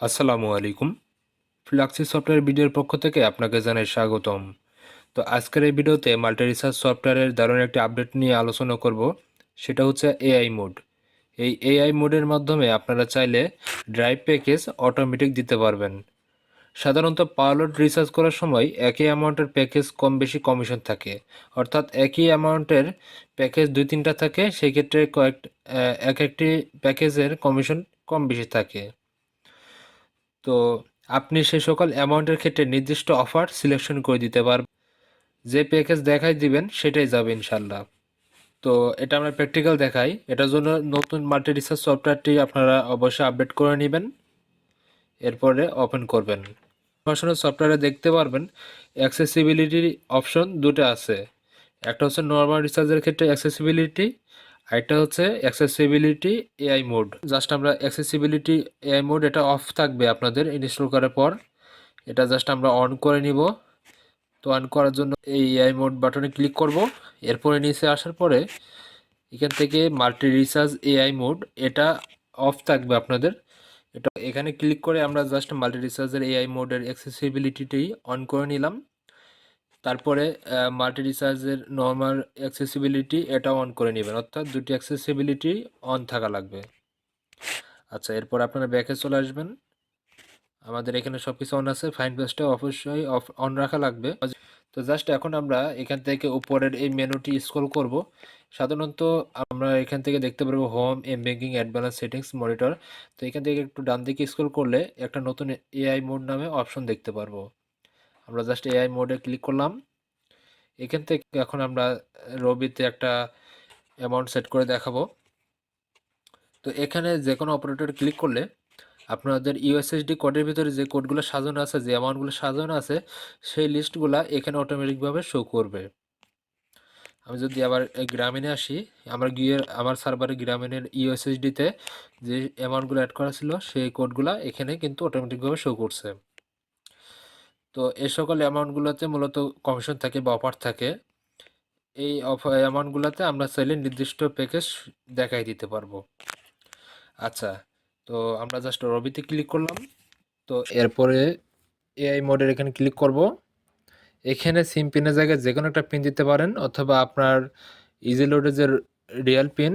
আসসালামু আলাইকুম। ফ্লাক্সি সফটওয়্যার ভিডিওর পক্ষ থেকে আপনাকে জানাই স্বাগতম। তো আজকের এই ভিডিওতে মাল্টি রিসার্চ সফটওয়্যারের দারুণ একটি আপডেট নিয়ে আলোচনা করব, সেটা হচ্ছে এআই মোড। এই এআই মোডের মাধ্যমে আপনারা চাইলে ড্রাইভ প্যাকেজ অটোমেটিক দিতে পারবেন। সাধারণত পাওয়ারলোড রিচার্জ করার সময় একই অ্যামাউন্টের প্যাকেজ কম বেশি কমিশন থাকে, অর্থাৎ একই অ্যামাউন্টের প্যাকেজ দুই তিনটা থাকে সেই ক্ষেত্রে কয়েক এক একটি প্যাকেজের কমিশন কম বেশি থাকে। তো আপনি সেই সকল অ্যামাউন্টের ক্ষেত্রে নির্দিষ্ট অফার সিলেকশন করে দিতে পারবেন। যে প্যাকেজ দেখাই দিবেন, সেটাই যাবে ইনশাল্লাহ তো এটা আমরা প্র্যাকটিক্যাল দেখাই। এটার জন্য নতুন মাল্টি রিসার্চ সফটওয়্যারটি আপনারা অবশ্যই আপডেট করে নেবেন। এরপরে ওপেন করবেন। সরাসরি সফটওয়্যারে দেখতে পারবেন, অ্যাক্সেসিবিলিটির অপশন দুটো আছে। একটা হচ্ছে নর্মাল রিচার্জের ক্ষেত্রে অ্যাক্সেসিবিলিটি আরেকটা হচ্ছে অ্যাক্সেসিবিলিটি এআই মোড জাস্ট আমরা অ্যাক্সেসিবিলিটি এআই মোড এটা অফ থাকবে আপনাদের ইনস্টল করার পর। এটা জাস্ট আমরা অন করে নিব। তো অন করার জন্য এই এআই মোড বাটনে ক্লিক করব। এরপরে নিচে আসার পরে এখান থেকে মাল্টি রিচার্জ এআই মোড এটা অফ থাকবে আপনাদের। এটা এখানে ক্লিক করে আমরা জাস্ট মাল্টি রিচার্জের এআই মোডের অ্যাক্সেসিবিলিটিটি অন করে নিলাম। তারপরে মাল্টি রিচার্জের নর্মাল অ্যাক্সেসিবিলিটি এটা অন করে নেবেন। অর্থাৎ দুটি অ্যাক্সেসিবিলিটি অন থাকা লাগবে। আচ্ছা এরপর আপনারা ব্যাকে চলে আসবেন। আমাদের এখানে সব কিছু অন আছে ফাইন পেজটা অবশ্যই অফ অন রাখা লাগবে। তো জাস্ট এখন আমরা এখান থেকে উপরের এই মেনুটি স্ক্রল করব। সাধারণত আমরা এখান থেকে দেখতে পারব home M banking advance settings monitor তো এখান থেকে একটু ডান দিকে স্ক্রল করলে একটা নতুন এআই মোড নামে অপশন দেখতে পারব। আমরা জাস্ট এআই মোডে ক্লিক করলাম। এখান থেকে এখন আমরা রবিতে একটা অ্যামাউন্ট সেট করে দেখাবো। তো এখানে যে কোনো অপারেটর ক্লিক করলে আপনাদের ইউএসএসডি কোডের ভিতরে যে কোডগুলো সাজানো আছে, যে অ্যামাউন্টগুলো সাজানো আছে, সেই লিস্টগুলো এখানে অটোমেটিকভাবে শো করবে। আমি যদি আবার গ্রামীণে আসি, আমার গিয়ে আমার সার্ভারে গ্রামীণের ইউএসএসডিতে যে অ্যামাউন্টগুলো অ্যাড করা ছিল, সেই কোডগুলো এখানে কিন্তু অটোমেটিকভাবে শো করছে। তো এ সকল অ্যামাউন্টগুলোতে মূলত কমিশন থাকে বা অফার থাকে। এই অফার অ্যামাউন্টগুলোতে আমরা চাইলে নির্দিষ্ট প্যাকেজ দেখাই দিতে পারব। আচ্ছা তো আমরা জাস্ট রবিতে ক্লিক করলাম। তো এরপরে এআই মোডের এখানে ক্লিক করব। এখানে সিম পিনের জায়গায় যে কোনো একটা পিন দিতে পারেন, অথবা আপনার ইজি লোডের যে রিয়েল পিন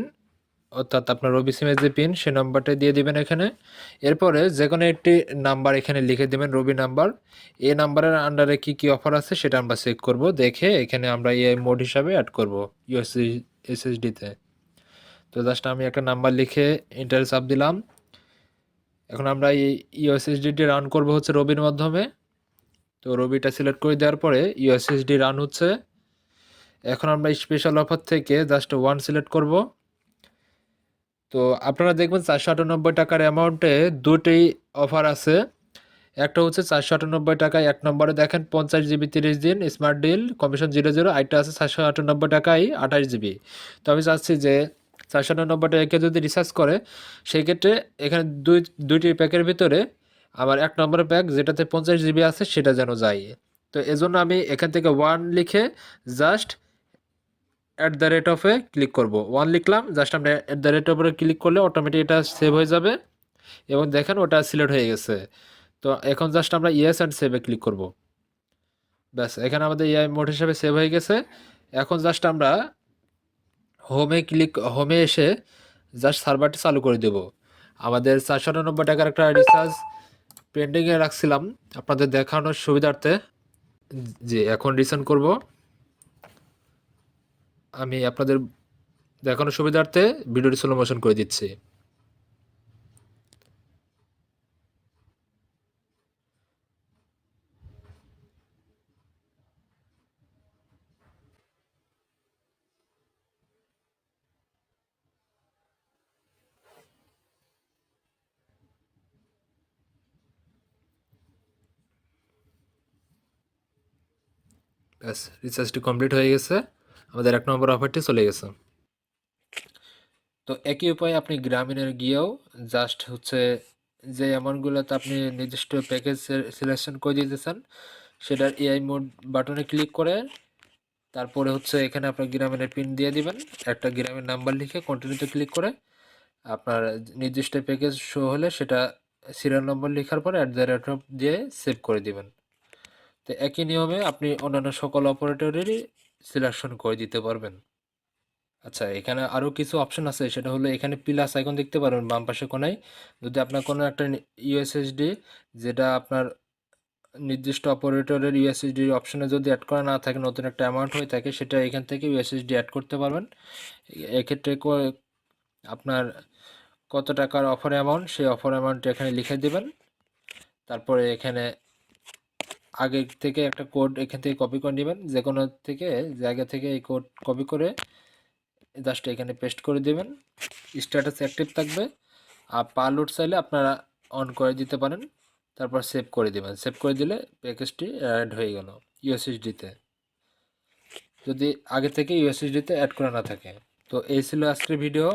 অর্থাৎ আপনার রবি সিমের যে পিন, সে নাম্বারটা দিয়ে দিবেন এখানে। এরপরে যে কোনো একটি নাম্বার এখানে লিখে দেবেন, রবি নাম্বার। এই নাম্বারের আন্ডারে কি কি অফার আছে সেটা আমরা চেক করব, দেখে এখানে আমরা এআই মোড হিসাবে অ্যাড করব ইউএসসি এসএসডিতে তো জাস্ট আমি একটা নাম্বার লিখে ইন্টার চাপ দিলাম। এখন আমরা এই ইউএসএসডিটি রান করব হচ্ছে রবির মাধ্যমে। তো রবিটা সিলেক্ট করে দেওয়ার পরে ইউএসএসডি রান হচ্ছে। এখন আমরা স্পেশাল অফার থেকে জাস্ট ওয়ান সিলেক্ট করব। তো আপনারা দেখবেন চারশো আটানব্বই টাকার অ্যামাউন্টে দুটি অফার আছে। একটা হচ্ছে চারশো আটানব্বই টাকায় এক নম্বরে, দেখেন পঞ্চাশ জিবি, তিরিশ দিন smart deal commission zero zero আরেকটা আছে চারশো আটানব্বই টাকায় আঠাশ জিবি। তো আমি চাচ্ছি যে চারশো আটানব্বই টাকা যদি রিচার্জ করে, সেই ক্ষেত্রে এখানে দুই, দুইটি প্যাকের ভিতরে আমার এক নম্বরের প্যাক যেটাতে পঞ্চাশ জিবি আছে সেটা যেন যায়। তো এজন্য আমি এখান থেকে ওয়ান লিখে জাস্ট অ্যাট দ্য রেট অফে ক্লিক করব। ওয়ান লিখলাম জাস্ট আমরা অ্যাট দ্য রেট অফে ক্লিক করলে অটোমেটিক এটা সেভ হয়ে যাবে এবং দেখেন ওটা সিলেক্ট হয়ে গেছে। তো এখন জাস্ট আমরা ইয়েস অ্যান্ড সেভে ক্লিক করব। ব্যাস, এখানে আমাদের ইআই মোড হিসাবে সেভ হয়ে গেছে। এখন জাস্ট আমরা হোমে ক্লিক হোমে এসে জাস্ট সার্ভারটি চালু করে দেব। আমাদের চারশো আটানব্বই টাকার একটা রিচার্জ পেন্ডিংয়ে রাখছিলাম। আপনাদের দেখানোর সুবিধার্থে যে এখন রিসেন্ট করব। আমি আপনাদের দেখানোর সুবিধার্থে ভিডিওটি স্লো মোশন করে দিচ্ছি। ব্যাস রিচার্জটি কমপ্লিট হয়ে গেছে। আমাদের এক নম্বর অফারটি চলে গেছে। তো একই উপায়ে আপনি গ্রামীণের গিয়েও জাস্ট হচ্ছে যে অ্যামাউন্টগুলোতে আপনি নির্দিষ্ট প্যাকেজ সিলেকশন করে দিতে চান সেটার এআই মোড বাটনে ক্লিক করে তারপরে হচ্ছে এখানে আপনার গ্রামীণের পিন দিয়ে দিবেন। একটা গ্রামের নাম্বার লিখে কন্টিনিউতে ক্লিক করে আপনার নির্দিষ্ট প্যাকেজ শো হলে সেটা সিরিয়াল নম্বর লেখার পরে অ্যাট দ্য রেট অফ দিয়ে সেভ করে দিবেন। তো একই নিয়মে আপনি অন্যান্য সকল অপারেটরেরই সিলেকশন করে দিতে পারবেন। আচ্ছা এখানে আরও কিছু অপশন আছে, সেটা হলো এখানে প্লাস আইকন দেখতে পারবেন বাম পাশে কোনায়। যদি আপনার কোনো একটা ইউএসএসডি যেটা আপনার নির্দিষ্ট অপারেটরের ইউএসএসডি অপশনে যদি অ্যাড করা না থাকে, নতুন একটা অ্যামাউন্ট হয়ে থাকে, সেটা এখান থেকে ইউএসএসডি অ্যাড করতে পারবেন। এক্ষেত্রে আপনার কত টাকার অফার অ্যামাউন্ট সেই অফার অ্যামাউন্ট এখানে লিখে দেবেন। তারপরে এখানে আগে থেকে একটা কোড এখান থেকে কপি করে নেবেন, যে কোনো থেকে, জায়গা থেকে এই কোড কপি করে জাস্ট এখানে পেস্ট করে দেবেন। স্ট্যাটাস অ্যাক্টিভ থাকবে। আর পারলোড চাইলে আপনারা অন করে দিতে পারেন। তারপর সেভ করে দেবেন। সেভ করে দিলে প্যাকেজটি অ্যাড হয়ে গেল ইউএসএসডিতে যদি আগে থেকে ইউএসএসডিতে অ্যাড করা না থাকে। তো এই ছিল আজকের ভিডিও